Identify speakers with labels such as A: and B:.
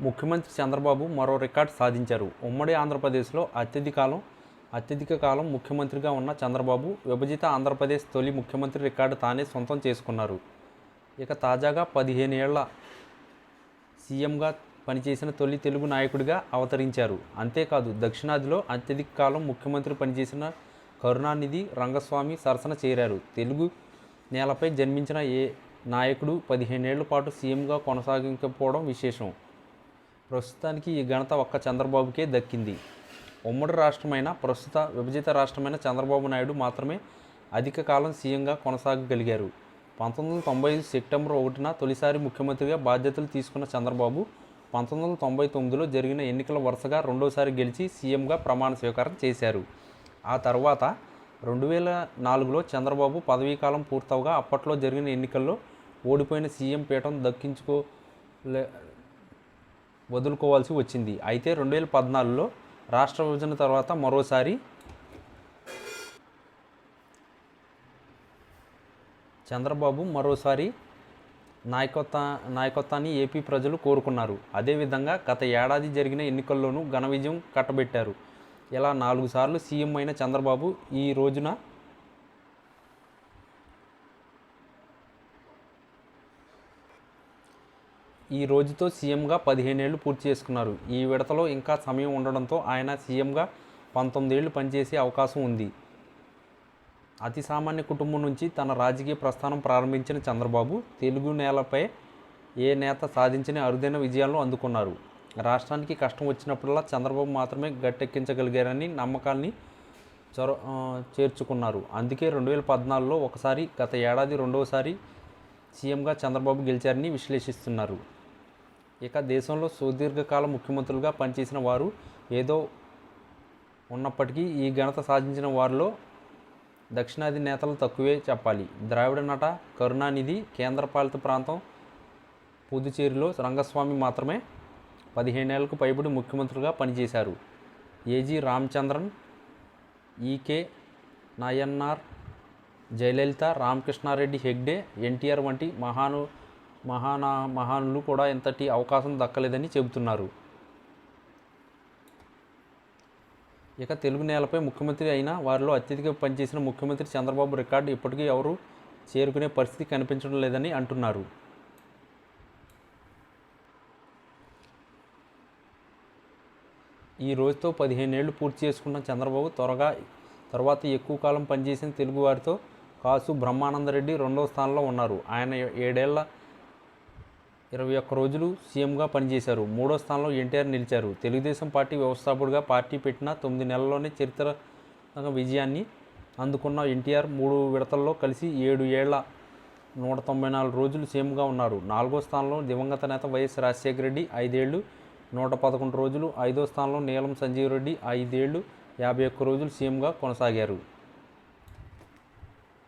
A: ముఖ్యమంత్రి చంద్రబాబు మరో రికార్డు సాధించారు. ఉమ్మడి ఆంధ్రప్రదేశ్లో అత్యధికాలం అత్యధిక కాలం ముఖ్యమంత్రిగా ఉన్న చంద్రబాబు విభజిత ఆంధ్రప్రదేశ్ తొలి ముఖ్యమంత్రి రికార్డు తానే సొంతం చేసుకున్నారు. ఇక తాజాగా పదిహేను ఏళ్ళ సీఎంగా పనిచేసిన తొలి తెలుగు నాయకుడిగా అవతరించారు. అంతేకాదు దక్షిణాదిలో అత్యధిక కాలం ముఖ్యమంత్రి పనిచేసిన కరుణానిధి రంగస్వామి సరసన చేరారు. తెలుగు నేలపై జన్మించిన ఏ నాయకుడు పదిహేనేళ్ళ పాటు సీఎంగా కొనసాగించకపోవడం విశేషం. ప్రస్తుతానికి ఈ ఘనత ఒక్క చంద్రబాబుకే దక్కింది. ఉమ్మడి రాష్ట్రమైన ప్రస్తుత విభజిత రాష్ట్రమైన చంద్రబాబు నాయుడు మాత్రమే అధిక కాలం సీఎంగా కొనసాగగలిగారు. పంతొమ్మిది వందల తొంభై ఐదు సెప్టెంబర్ ఒకటిన తొలిసారి ముఖ్యమంత్రిగా బాధ్యతలు తీసుకున్న చంద్రబాబు పంతొమ్మిది వందల తొంభై తొమ్మిదిలో జరిగిన ఎన్నికల వరుసగా రెండోసారి గెలిచి సీఎంగా ప్రమాణ స్వీకారం చేశారు. ఆ తర్వాత రెండు వేల నాలుగులో చంద్రబాబు పదవీకాలం పూర్తవగా అప్పట్లో జరిగిన ఎన్నికల్లో ఓడిపోయిన సీఎం పీఠం దక్కించుకోలే వదులుకోవాల్సి వచ్చింది. అయితే రెండు వేల పద్నాలుగులో రాష్ట్ర విభజన తర్వాత మరోసారి చంద్రబాబు మరోసారి నాయకత్వ నాయకత్వాన్ని ఏపీ ప్రజలు కోరుకున్నారు. అదేవిధంగా గత ఏడాది జరిగిన ఎన్నికల్లోనూ ఘన విజయం కట్టబెట్టారు. ఇలా నాలుగు సార్లు సీఎం అయిన చంద్రబాబు ఈ రోజున ఈ రోజుతో సీఎంగా పదిహేనేళ్ళు పూర్తి చేసుకున్నారు. ఈ విడతలో ఇంకా సమయం ఉండడంతో ఆయన సీఎంగా పంతొమ్మిదేళ్ళు పనిచేసే అవకాశం ఉంది. అతి సామాన్య కుటుంబం నుంచి తన రాజకీయ ప్రస్థానం ప్రారంభించిన చంద్రబాబు తెలుగు నేలపై ఏ నేత సాధించిన అరుదైన విజయాలను అందుకున్నారు. రాష్ట్రానికి కష్టం వచ్చినప్పుడల్లా చంద్రబాబు మాత్రమే గట్టెక్కించగలిగారని నమ్మకాన్ని చొర చేర్చుకున్నారు. అందుకే రెండు వేల పద్నాలుగులో ఒకసారి గత ఏడాది రెండవసారి సీఎంగా చంద్రబాబు గెలిచారని విశ్లేషిస్తున్నారు. ఇక దేశంలో సుదీర్ఘకాల ముఖ్యమంత్రులుగా పనిచేసిన వారు ఏదో ఉన్నప్పటికీ ఈ ఘనత సాధించిన వారిలో దక్షిణాది నేతలు తక్కువే చెప్పాలి. ద్రావిడ నట కరుణానిధి కేంద్రపాలిత ప్రాంతం పుదుచేరిలో రంగస్వామి మాత్రమే పదిహేనేళ్ళకు పైబడి ముఖ్యమంత్రులుగా పనిచేశారు. A G Ramachandran E K Nayanar Jayalalitha Ramakrishna Reddy Hegde NTR వంటి మహాను మహానా మహానులు కూడా ఇంతటి అవకాశం దక్కలేదని చెబుతున్నారు. ఇక తెలుగు నేలపై ముఖ్యమంత్రి అయిన వారిలో అత్యధిక పనిచేసిన ముఖ్యమంత్రి చంద్రబాబు రికార్డు ఇప్పటికీ ఎవరు చేరుకునే పరిస్థితి కనిపించడం లేదని అంటున్నారు. ఈ రోజుతో పదిహేనేళ్ళు పూర్తి చేసుకున్న చంద్రబాబు త్వరగా తర్వాత ఎక్కువ కాలం పనిచేసిన తెలుగువారితో కాసు బ్రహ్మానందరెడ్డి రెండవ స్థానంలో ఉన్నారు. ఆయన ఏడేళ్ళ ఇరవై ఒక్క రోజులు సీఎంగా పనిచేశారు. మూడో స్థానంలో ఎన్టీఆర్ నిలిచారు. తెలుగుదేశం పార్టీ వ్యవస్థాపకుడిగా పార్టీ పెట్టిన తొమ్మిది నెలల్లోనే చరిత్ర విజయాన్ని అందుకున్న ఎన్టీఆర్ మూడు విడతల్లో కలిసి ఏడు ఏళ్ళ నూట తొంభై నాలుగు రోజులు సీఎంగా ఉన్నారు. నాలుగో స్థానంలో దివంగత నేత వైఎస్ రాజశేఖర రెడ్డి ఐదేళ్ళు నూట పదకొండు రోజులు ఐదో స్థానంలో నీలం సంజీవ్ రెడ్డి ఐదేళ్ళు యాభై ఒక్క రోజులు సీఎంగా కొనసాగారు.